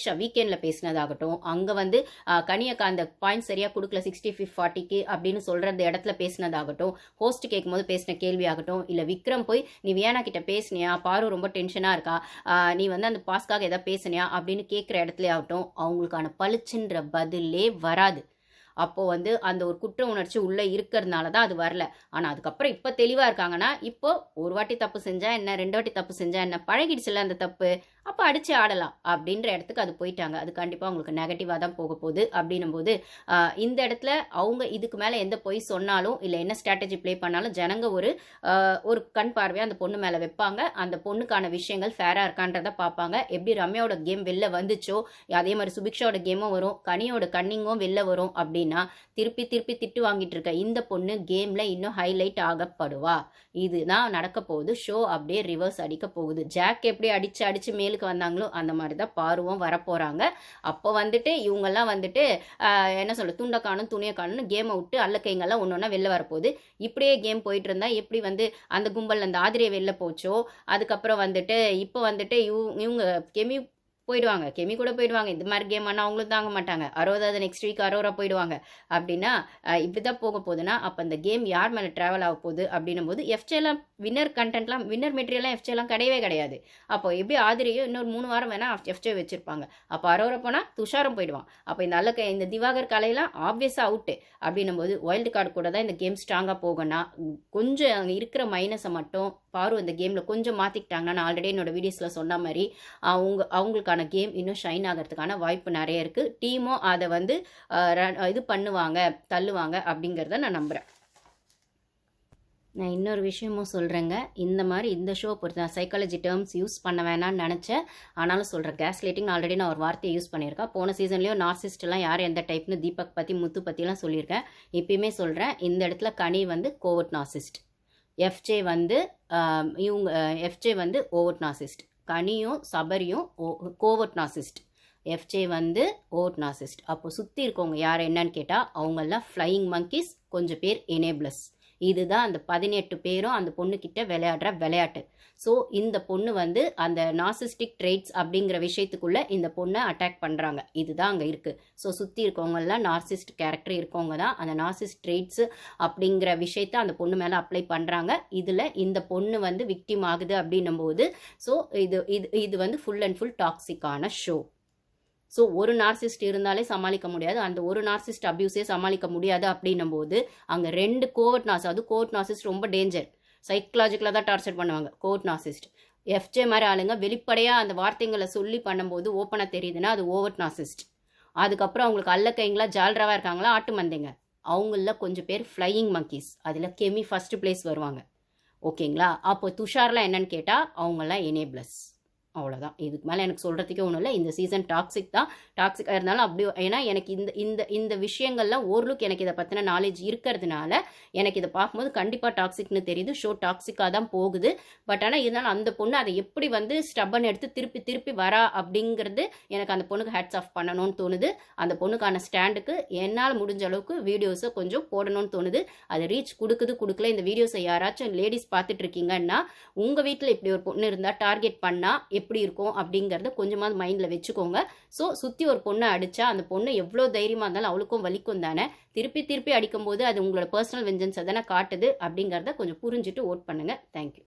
சுபிக்ஷா வீக்கெண்டில் பேசினதாகட்டும் அங்கே வந்து கனியக்கா அந்த பாயிண்ட் சரியாக கொடுக்கல சிக்ஸ்டி ஃபிஃப்ட் ஃபார்ட்டிக்கு அப்படின்னு சொல்கிற அந்த இடத்துல பேசினதாகட்டும் ஹோஸ்ட் கேட்கும்போது பேசின கேள்வியாகட்டும் இல்லை விக்ரம் போய் நீ வியானா கிட்ட பேசுனியா? பாரு ரொம்ப டென்ஷனாக இருக்கா? நீ வந்து அந்த பாஸ்க்காக எதாவது பேசுனியா? அப்படின்னு கேட்குற இடத்துல ஆகட்டும் அவங்களுக்கான பளிச்சுன்ற பதிலே வராது. அப்போது வந்து அந்த ஒரு குற்ற உணர்ச்சி உள்ளே இருக்கிறதுனால தான் அது வரல. ஆனால் அதுக்கப்புறம் இப்போ தெளிவாக இருக்காங்கன்னா இப்போ ஒரு வாட்டி தப்பு செஞ்சால் என்ன ரெண்டு வாட்டி தப்பு செஞ்சால் என்ன பழகிடுச்சுல அந்த தப்பு அப்போ அடித்து ஆடலாம் அப்படின்ற இடத்துக்கு அது போயிட்டாங்க. அது கண்டிப்பாக அவங்களுக்கு நெகட்டிவாக தான் போக போகுது அப்படின்னும் போது இந்த இடத்துல அவங்க இதுக்கு மேலே எந்த பொய் சொன்னாலும் இல்லை என்ன ஸ்ட்ராட்டஜி ப்ளே பண்ணாலும் ஜனங்க ஒரு ஒரு கண் பார்வையாக அந்த பொண்ணு மேலே வைப்பாங்க. அந்த பொண்ணுக்கான விஷயங்கள் ஃபேராக இருக்கான்றதை பார்ப்பாங்க. எப்படி ரம்யாவோட கேம் வெளில வந்துச்சோ அதே மாதிரி சுபிக்ஷாவோட கேமும் வரும் கனியோட கன்னிங்கும் வெளில வரும் அப்படின்னு. திருப்பி திருப்பி திட்டு வாங்கிட்டு இருக்க இந்த பொண்ணு கேம்ல இன்னும் ஹைலைட் ஆகப்படுவா. இதுதான் நடக்க போகுது. ஷோ அப்படியே ரிவர்ஸ் அடிக்க போகுது. ஜாக் எப்படி அடிச்சு அடிச்சு மேலுக்கு வந்தாங்களோ அந்த மாதிரி தான் பாருவும் வரப்போறாங்க. அப்போ வந்துட்டு இவங்கெல்லாம் வந்துட்டு என்ன சொல்ல துண்டை காணும் துணியை காணும்னு கேமை விட்டு அல்லக்கைங்கெல்லாம் ஒன்று ஒன்றா வெளில வரப்போகுது. இப்படியே கேம் போயிட்டு இருந்தா எப்படி வந்து அந்த கும்பல் அந்த ஆதிரியை வெளில போச்சோ? அதுக்கப்புறம் வந்துட்டு இப்போ வந்துட்டு இவங்க கெமி போயிடுவாங்க. கெமி கூட போயிடுவாங்க. இந்த மாதிரி கேம் ஆனால் அவங்களும் தாங்க மாட்டாங்க. அறுபதாவது நெக்ஸ்ட் வீக் அரோரா போயிடுவாங்க. அப்படின்னா இப்படி தான் போக போகுதுன்னா அப்போ அந்த கேம் யார் மேலே ட்ராவல் ஆக போகுது அப்படின்னும் போது எஃப்ஜேலாம் வின்னர் கண்டென்ட்லாம் வின்னர் மெட்டீரியல்லாம் எஃப்ஜேலாம் கிடையவே கிடையாது. அப்போ எப்படி ஆதிரியோ இன்னொரு மூணு வாரம் வேணால் எஃப்ஜே வச்சிருப்பாங்க. அப்போ அரோரா போனால் துஷாரம் போயிடுவான். அப்போ இந்த அல்லக்க இந்த திவாகர் கலையெல்லாம் ஆப்வியஸாக அவுட்டு அப்படின்னும் போது வைல்டு கார்டு கூட தான் இந்த கேம் ஸ்ட்ராங்காக போகணும்னா கொஞ்சம் அங்கே இருக்கிற மைனஸை மட்டும் பாரு இந்த கேமில் கொஞ்சம் மாற்றிக்கிட்டாங்கன்னா நான் ஆல்ரெடி என்னோட வீடியோஸில் சொன்ன மாதிரி அவங்க அவங்களுக்கான கேம் இன்னும் ஷைன் ஆகிறதுக்கான வாய்ப்பு நிறைய இருக்குது டீமும் அதை வந்து இது பண்ணுவாங்க தள்ளுவாங்க அப்படிங்கிறத நான் நம்புகிறேன் நான் இன்னொரு விஷயமும் சொல்கிறேங்க இந்த மாதிரி இந்த ஷோ பொறுத்து நான் சைக்காலஜி டேர்ம்ஸ் யூஸ் பண்ண வேணாம்னு நினச்சேன். ஆனாலும் சொல்கிறேன் கேஸ் லைட்டிங் ஆல்ரெடி நான் ஒரு வார்த்தையை யூஸ் பண்ணியிருக்கேன். போன சீசன்லேயும் நார்சிஸ்ட்லாம் யார் எந்த டைப்னு தீபக் பற்றி முத்து பற்றிலாம் சொல்லியிருக்கேன். இப்பயுமே சொல்கிறேன் இந்த இடத்துல கனி வந்து கோவட் நார்சிஸ்ட் எஃப்ஜே வந்து இவங்க எஃப்ஜே வந்து ஓவட் நாசிஸ்ட் கனியும் சபரியும் கோவட் நாசிஸ்ட் எஃப்ஜே வந்து ஓவட் நாசிஸ்ட் அப்போ சுற்றி இருக்கவங்க யார் என்னன்னு கேட்டால் அவங்கெல்லாம் ஃப்ளையிங் மங்கிஸ் கொஞ்சம் பேர் எனேபிளஸ் இதுதான் அந்த பதினெட்டு பேரும் அந்த பொண்ணுக்கிட்ட விளையாடுற விளையாட்டு. ஸோ இந்த பொண்ணு வந்து அந்த நாசிஸ்டிக் ட்ரெய்ட்ஸ் அப்படிங்கிற விஷயத்துக்குள்ளே இந்த பொண்ணை அட்டாக் பண்ணுறாங்க இதுதான் அங்கே இருக்குது ஸோ சுற்றி இருக்கவங்கெல்லாம் நார்சிஸ்ட் கேரக்டர் இருக்கவங்க தான். அந்த நார்சிஸ்ட் ட்ரெய்ட்ஸ் அப்படிங்கிற விஷயத்த அந்த பொண்ணு மேலே அப்ளை பண்ணுறாங்க இதில் இந்த பொண்ணு வந்து விக்டிம் ஆகுது அப்படின்னும் போது ஸோ இது இது இது வந்து ஃபுல் அண்ட் ஃபுல் டாக்ஸிக்கான ஷோ ஸோ ஒரு நார்சிஸ்ட் இருந்தாலே சமாளிக்க முடியாது. அந்த ஒரு நார்சிஸ்ட் அப்யூஸே சமாளிக்க முடியாது அப்படின்னும் போது அங்கே ரெண்டு கோவட் நாஸ் அது கோவட் நார்சிஸ்ட் ரொம்ப டேஞ்சர் சைக்கலாஜிக்கலாக தான் டார்ச்சர் பண்ணுவாங்க கோவட் நார்சிஸ்ட் எஃப்ஜே மாதிரி ஆளுங்க வெளிப்படையாக அந்த வார்த்தைங்களை சொல்லி பண்ணும்போது ஓப்பனாக தெரியுதுன்னா அது ஓவட் நார்சிஸ்ட் அதுக்கப்புறம் அவங்களுக்கு அல்ல கைங்களா ஜால்ராவாக இருக்காங்களா ஆட்டு மந்தைங்க. அவங்கள கொஞ்சம் பேர் ஃப்ளையிங் மங்கீஸ் அதில் கெமி ஃபஸ்ட்டு பிளேஸ் வருவாங்க. ஓகேங்களா அப்போ துஷார்லாம் என்னன்னு கேட்டால் அவங்கெல்லாம் எனேபிளஸ் அவ்வளோதான் இதுக்கு மேலே எனக்கு சொல்கிறதுக்கே ஒன்றும் இல்லை. இந்த சீசன் டாக்ஸிக் தான். டாக்ஸிக்காக இருந்தாலும் அப்படி ஏன்னா எனக்கு இந்த இந்த இந்த விஷயங்கள்லாம் ஓரளவுக்கு எனக்கு இதை பற்றின நாலேஜ் இருக்கிறதுனால எனக்கு இதை பார்க்கும்போது கண்டிப்பாக டாக்ஸிக்னு தெரியுது. ஷோ டாக்ஸிக்காக தான் போகுது. பட் ஆனால் இருந்தாலும் அந்த பொண்ணு அதை எப்படி வந்து ஸ்டப்பன் எடுத்து திருப்பி திருப்பி வரா அப்படிங்கிறது எனக்கு அந்த பொண்ணுக்கு ஹேட்ஸ் ஆஃப் பண்ணணும்னு தோணுது. அந்த பொண்ணுக்கான ஸ்டாண்டுக்கு என்னால் முடிஞ்ச அளவுக்கு வீடியோஸை கொஞ்சம் போடணும்னு தோணுது. அது ரீச் கொடுக்குது கொடுக்கல. இந்த வீடியோஸை யாராச்சும் லேடிஸ் பார்த்துட்டு இருக்கீங்கன்னா உங்கள் வீட்டில் இப்படி ஒரு பொண்ணு இருந்தால் டார்கெட் பண்ணால் எப்படி இருக்கும் அப்படிங்கிறத கொஞ்சமாவது மைண்டில் வச்சுக்கோங்க. ஸோ சுற்றி ஒரு பொண்ணை அடித்தா அந்த பொண்ணு எவ்வளோ தைரியமாக இருந்தாலும் அவளுக்கும் வலிக்கும் தானே. திருப்பி திருப்பி அடிக்கும்போது அது உங்களோட பர்சனல் வெஞ்சன்ஸை தானே காட்டுது அப்படிங்கிறத கொஞ்சம் புரிஞ்சுட்டு ஓட் பண்ணுங்கள் தேங்க்யூ